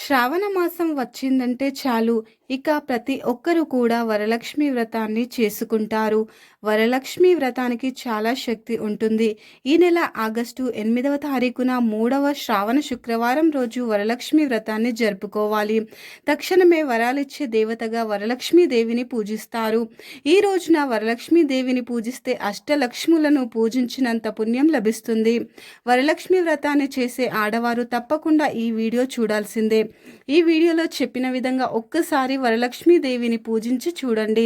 శ్రావణ మాసం వచ్చిందంటే చాలు. ఇక ప్రతి ఒక్కరూ కూడా వరలక్ష్మి వ్రతాన్ని చేసుకుంటారు. వరలక్ష్మి వ్రతానికి చాలా శక్తి ఉంటుంది. ఈ నెల ఆగస్టు ఎనిమిదవ తారీఖున మూడవ శ్రావణ శుక్రవారం రోజు వరలక్ష్మి వ్రతాన్ని జరుపుకోవాలి. తక్షణమే వరాలిచ్చే దేవతగా వరలక్ష్మి దేవిని పూజిస్తారు. ఈ రోజున వరలక్ష్మి దేవిని పూజిస్తే అష్టలక్ష్ములను పూజించినంత పుణ్యం లభిస్తుంది. వరలక్ష్మి వ్రతాన్ని చేసే ఆడవారు తప్పకుండా ఈ వీడియో చూడాల్సిందే. ఈ వీడియోలో చెప్పిన విధంగా ఒక్కసారి వరలక్ష్మీదేవిని పూజించి చూడండి.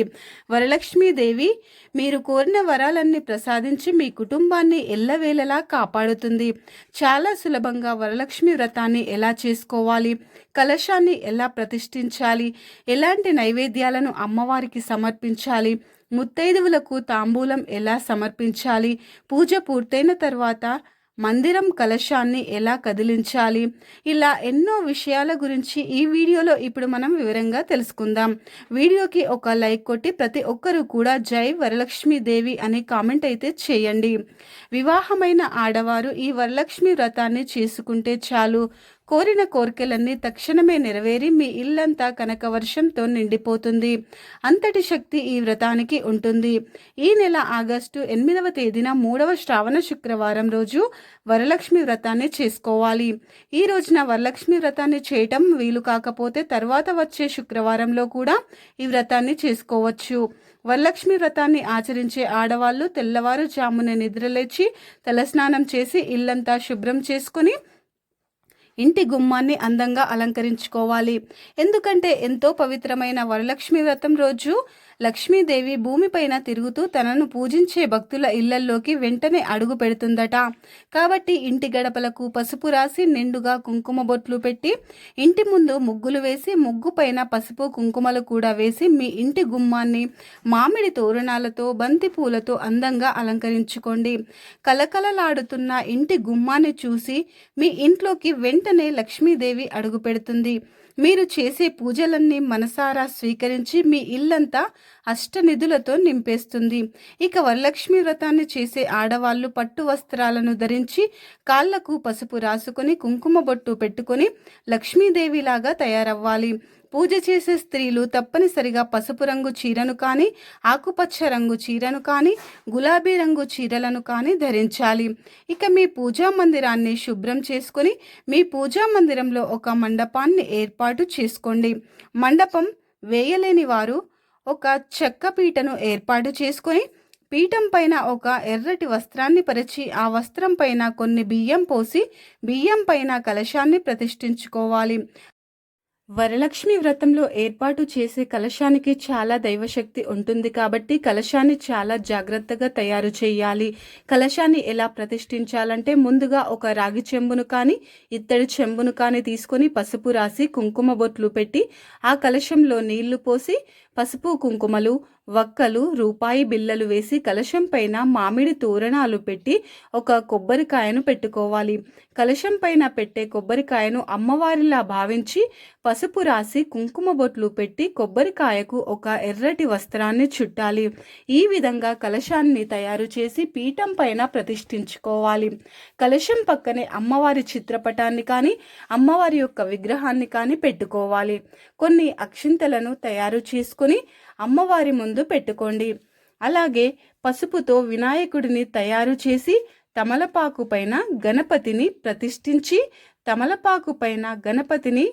వరలక్ష్మీదేవి మీరు కోరిన వరాలన్నీ ప్రసాదించి మీ కుటుంబాన్ని ఎల్లవేళలా కాపాడుతుంది. చాలా సులభంగా వరలక్ష్మి వ్రతాన్ని ఎలా చేసుకోవాలి? కలశాన్ని ఎలా ప్రతిష్ఠించాలి? ఎలాంటి నైవేద్యాలను అమ్మవారికి సమర్పించాలి? ముత్తైదువులకు తాంబూలం ఎలా సమర్పించాలి? పూజ పూర్తయిన తర్వాత మందిరం కలశాన్ని ఎలా కదిలించాలి? ఇలా ఎన్నో విషయాల గురించి ఈ వీడియోలో ఇప్పుడు మనం వివరంగా తెలుసుకుందాం. వీడియోకి ఒక లైక్ కొట్టి ప్రతి ఒక్కరూ కూడా జై వరలక్ష్మి దేవి అనే కామెంట్ అయితే చేయండి. వివాహమైన ఆడవారు ఈ వరలక్ష్మి వ్రతాన్ని చేసుకుంటే చాలు. కోరిన కోరికలన్నీ తక్షణమే నెరవేరి మీ ఇల్లంతా కనక వర్షంతో నిండిపోతుంది. అంతటి శక్తి ఈ వ్రతానికి ఉంటుంది. ఈ నెల ఆగస్టు ఎనిమిదవ తేదీన మూడవ శ్రావణ శుక్రవారం రోజు వరలక్ష్మి వ్రతాన్ని చేసుకోవాలి. ఈ రోజున వరలక్ష్మి వ్రతాన్ని చేయటం వీలు కాకపోతే తర్వాత వచ్చే శుక్రవారంలో కూడా ఈ వ్రతాన్ని చేసుకోవచ్చు. వరలక్ష్మి వ్రతాన్ని ఆచరించే ఆడవాళ్ళు తెల్లవారుజామున నిద్రలేచి తలస్నానం చేసి ఇల్లంతా శుభ్రం చేసుకుని ఇంటి గుమ్మాన్ని అందంగా అలంకరించుకోవాలి. ఎందుకంటే ఎంతో పవిత్రమైన వరలక్ష్మి వ్రతం రోజు లక్ష్మీదేవి భూమిపైన తిరుగుతూ తనను పూజించే భక్తుల ఇళ్ళల్లోకి వెంటనే అడుగు పెడుతుందట. కాబట్టి ఇంటి గడపలకు పసుపు రాసి నిండుగా కుంకుమ బొట్లు పెట్టి ఇంటి ముందు ముగ్గులు వేసి ముగ్గు పైన పసుపు కుంకుమలు కూడా వేసి మీ ఇంటి గుమ్మాన్ని మామిడి తోరణాలతో బంతి పూలతో అందంగా అలంకరించుకోండి. కలకలలాడుతున్న ఇంటి గుమ్మాన్ని చూసి మీ ఇంట్లోకి వెంట వెంటనే లక్ష్మీదేవి అడుగుపెడుతుంది మీరు చేసే పూజలన్నీ మనసారా స్వీకరించి మీ ఇల్లంతా అష్టనిధులతో నింపేస్తుంది. ఇక వరలక్ష్మి వ్రతాన్ని చేసే ఆడవాళ్ళు పట్టు వస్త్రాలను ధరించి కాళ్ళకు పసుపు రాసుకొని కుంకుమ బొట్టు పెట్టుకొని లక్ష్మీదేవిలాగా తయారవ్వాలి. పూజ చేసే స్త్రీలు తప్పనిసరిగా పసుపు రంగు చీరను కానీ ఆకుపచ్చ రంగు చీరను కానీ గులాబీ రంగు చీరలను కానీ ధరించాలి. ఇక మీ పూజా మందిరాన్ని శుభ్రం చేసుకొని మీ పూజా మందిరంలో ఒక మండపాన్ని ఏర్పాటు చేసుకోండి. మండపం వేయలేని వారు ఒక చెక్క పీటను ఏర్పాటు చేసుకొని పీఠం పైన ఒక ఎర్రటి వస్త్రాన్ని పరిచి ఆ వస్త్రం పైన కొన్ని బియ్యం పోసి బియ్యం పైన కలశాన్ని ప్రతిష్ఠించుకోవాలి. వరలక్ష్మి వ్రతంలో ఏర్పాటు చేసే కలశానికి చాలా దైవశక్తి ఉంటుంది కాబట్టి కలశాన్ని చాలా జాగ్రత్తగా తయారు చేయాలి. కలశాన్ని ఎలా ప్రతిష్ఠించాలంటే ముందుగా ఒక రాగి చెంబును కానీ ఇత్తడి చెంబును కానీ తీసుకొని పసుపు రాసి కుంకుమ బొట్లు పెట్టి ఆ కలశంలో నీళ్ళు పోసి పసుపు కుంకుమలు వక్కలు రూపాయి బిల్లలు వేసి కలశం పైన మామిడి తోరణాలు పెట్టి ఒక కొబ్బరికాయను పెట్టుకోవాలి. కలశం పైన పెట్టే కొబ్బరికాయను అమ్మవారిలా భావించి పసుపు రాసి కుంకుమ బొట్లు పెట్టి కొబ్బరికాయకు ఒక ఎర్రటి వస్త్రాన్ని చుట్టాలి. ఈ విధంగా కలశాన్ని తయారు చేసి పీఠం పైన ప్రతిష్ఠించుకోవాలి. కలశం పక్కనే అమ్మవారి చిత్రపటాన్ని కానీ అమ్మవారి యొక్క విగ్రహాన్ని కానీ పెట్టుకోవాలి. కొన్ని అక్షింతలను తయారు చేసుకొని అమ్మవారి ముందు పెట్టుకోండి. అలాగే పసుపుతో వినాయకుడిని తయారు చేసి తమలపాకు పైన గణపతిని ప్రతిష్ఠించి తమలపాకు పైన గణపతిని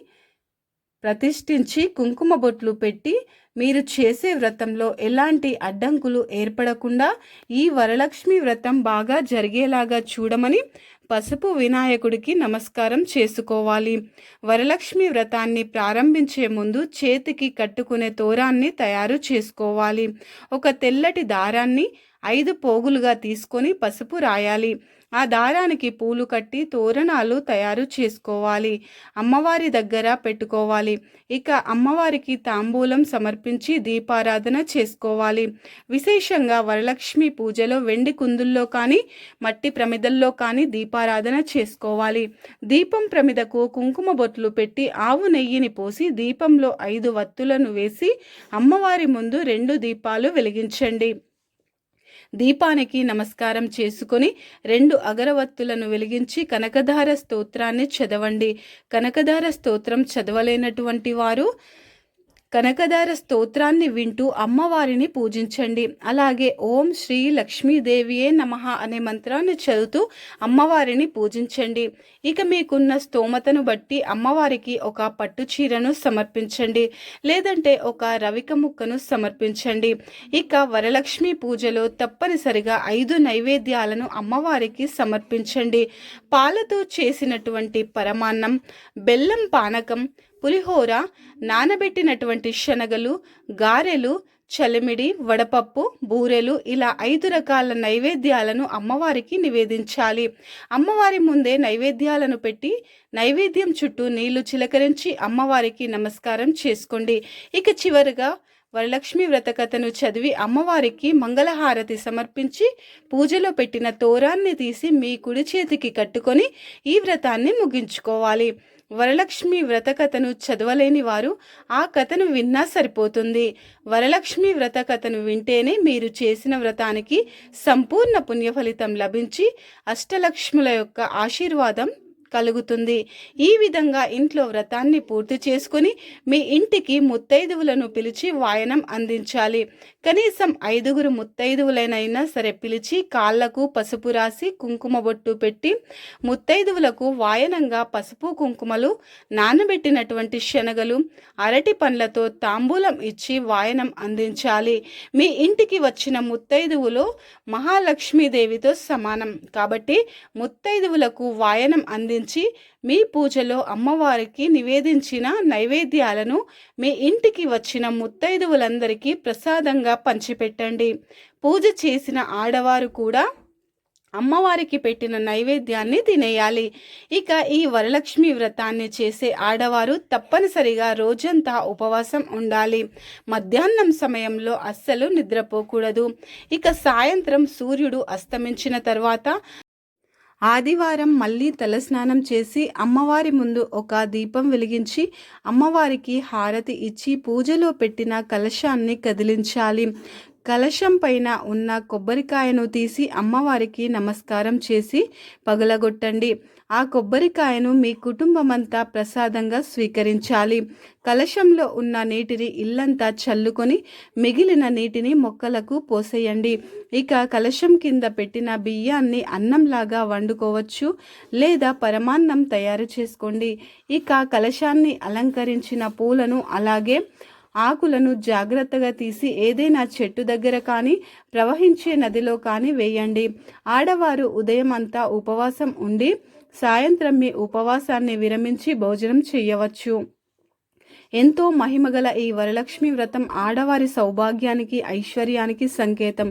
ప్రతిష్ఠించి కుంకుమ బొట్లు పెట్టి మీరు చేసే వ్రతంలో ఎలాంటి అడ్డంకులు ఏర్పడకుండా ఈ వరలక్ష్మి వ్రతం బాగా జరిగేలాగా చూడమని పసుపు వినాయకుడికి నమస్కారం చేసుకోవాలి. వరలక్ష్మి వ్రతాన్ని ప్రారంభించే ముందు చేతికి కట్టుకునే తోరాన్ని తయారు చేసుకోవాలి. ఒక తెల్లటి దారాన్ని ఐదు పోగులుగా తీసుకొని పసుపు రాయాలి. ఆ దారానికి పూలు కట్టి తోరణాలు తయారు చేసుకోవాలి. అమ్మవారి దగ్గర పెట్టుకోవాలి. ఇక అమ్మవారికి తాంబూలం సమర్పించి దీపారాధన చేసుకోవాలి. విశేషంగా వరలక్ష్మి పూజలో వెండి కుందుల్లో కానీ మట్టి ప్రమిదల్లో కానీ దీపారాధన చేసుకోవాలి. దీపం ప్రమిదకు కుంకుమ బొట్లు పెట్టి ఆవు నెయ్యిని పోసి దీపంలో ఐదు వత్తులను వేసి అమ్మవారి ముందు రెండు దీపాలు వెలిగించండి. దీపానికి నమస్కారం చేసుకొని రెండు అగరవత్తులను వెలిగించి కనకధార స్తోత్రాన్ని చదవండి. కనకధార స్తోత్రం చదవలేనటువంటి వారు కనకదార స్తోత్రాన్ని వింటూ అమ్మవారిని పూజించండి. అలాగే ఓం శ్రీ లక్ష్మీదేవియే నమ అనే మంత్రాన్ని చదువుతూ అమ్మవారిని పూజించండి. ఇక మీకున్న స్తోమతను బట్టి అమ్మవారికి ఒక పట్టు చీరను సమర్పించండి. లేదంటే ఒక రవిక ముక్కను సమర్పించండి. ఇక వరలక్ష్మి పూజలో తప్పనిసరిగా ఐదు నైవేద్యాలను అమ్మవారికి సమర్పించండి. పాలతో చేసినటువంటి పరమాన్నం బెల్లం పానకం పులిహోర నానబెట్టినటువంటి శనగలు గారెలు చలిమిడి వడపప్పు బూరెలు ఇలా ఐదు రకాల నైవేద్యాలను అమ్మవారికి నివేదించాలి. అమ్మవారి ముందే నైవేద్యాలను పెట్టి నైవేద్యం చుట్టూ నీళ్ళు చిలకరించి అమ్మవారికి నమస్కారం చేసుకోండి. ఇక చివరిగా వరలక్ష్మి వ్రతకథను చదివి అమ్మవారికి మంగళహారతి సమర్పించి పూజలో పెట్టిన తోరాన్ని తీసి మీ కుడి చేతికి కట్టుకొని ఈ వ్రతాన్ని ముగించుకోవాలి. వరలక్ష్మి వ్రత కథను చదవలేని వారు ఆ కథను విన్నా సరిపోతుంది. వరలక్ష్మి వ్రత కథను వింటేనే మీరు చేసిన వ్రతానికి సంపూర్ణ పుణ్యఫలితం లభించి అష్టలక్ష్ముల యొక్క ఆశీర్వాదం కలుగుతుంది. ఈ విధంగా ఇంట్లో వ్రతాన్ని పూర్తి చేసుకుని మీ ఇంటికి ముత్తైదువులను పిలిచి వాయనం అందించాలి. కనీసం ఐదుగురు ముత్తైదువులైనైనా సరే పిలిచి కాళ్ళకు పసుపు రాసి కుంకుమ బొట్టు పెట్టి ముత్తైదువులకు వాయనంగా పసుపు కుంకుమలు నానబెట్టినటువంటి శనగలు అరటి పండ్లతో తాంబూలం ఇచ్చి వాయనం అందించాలి. మీ ఇంటికి వచ్చిన ముత్తైదువులు మహాలక్ష్మీదేవితో సమానం. కాబట్టి ముత్తైదువులకు వాయనం అంది అందించి మీ పూజలో అమ్మవారికి నివేదించిన నైవేద్యాలను మీ ఇంటికి వచ్చిన ముత్తైదువులందరికీ ప్రసాదంగా పంచిపెట్టండి. పూజ చేసిన ఆడవారు కూడా అమ్మవారికి పెట్టిన నైవేద్యాన్ని తినేయాలి. ఇక ఈ వరలక్ష్మి వ్రతాన్ని చేసే ఆడవారు తప్పనిసరిగా రోజంతా ఉపవాసం ఉండాలి. మధ్యాహ్నం సమయంలో అస్సలు నిద్రపోకూడదు. ఇక సాయంత్రం సూర్యుడు అస్తమించిన తర్వాత ఆదివారం మళ్ళీ తలస్నానం చేసి అమ్మవారి ముందు ఒక దీపం వెలిగించి అమ్మవారికి హారతి ఇచ్చి పూజలో పెట్టిన కలశాన్ని కదిలించాలి. కలశం పైన ఉన్న కొబ్బరికాయను తీసి అమ్మవారికి నమస్కారం చేసి పగలగొట్టండి. ఆ కొబ్బరికాయను మీ కుటుంబమంతా ప్రసాదంగా స్వీకరించాలి. కలశంలో ఉన్న నీటిని ఇల్లంతా చల్లుకొని మిగిలిన నీటిని మొక్కలకు పోసేయండి. ఇక కలశం కింద పెట్టిన బియ్యాన్ని అన్నంలాగా వండుకోవచ్చు లేదా పరమాన్నం తయారు చేసుకోండి. ఇక కలశాన్ని అలంకరించిన పూలను అలాగే ఆకులను జాగ్రత్తగా తీసి ఏదైనా చెట్టు దగ్గర కానీ ప్రవహించే నదిలో కానీ వేయండి. ఆడవారు ఉదయం అంతా ఉపవాసం ఉండి సాయంత్రం మీ ఉపవాసాన్ని విరమించి భోజనం చేయవచ్చు ఎంతో మహిమగల ఈ వరలక్ష్మి వ్రతం ఆడవారి సౌభాగ్యానికి ఐశ్వర్యానికి సంకేతం.